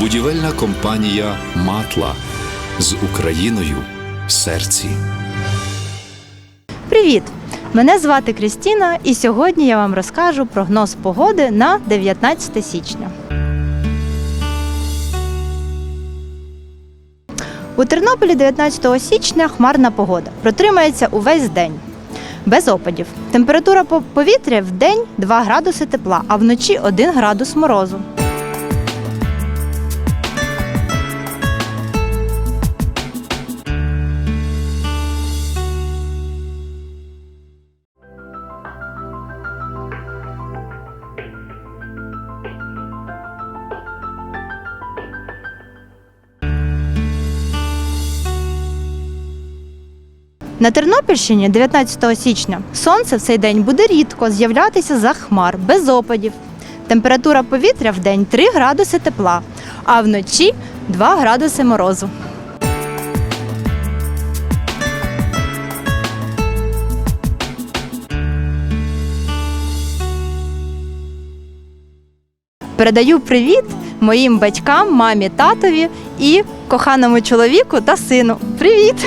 Будівельна компанія Матла з Україною в серці. Привіт! Мене звати Крістіна, і сьогодні я вам розкажу прогноз погоди на 19 січня. У Тернополі 19 січня хмарна погода протримається увесь день. Без опадів. Температура повітря в день 2 градуси тепла, а вночі 1 градус морозу. На Тернопільщині 19 січня сонце в цей день буде рідко з'являтися за хмар, без опадів. Температура повітря в день 3 градуси тепла, а вночі 2 градуси морозу. Передаю привіт моїм батькам, мамі, татові і коханому чоловіку та сину. Привіт!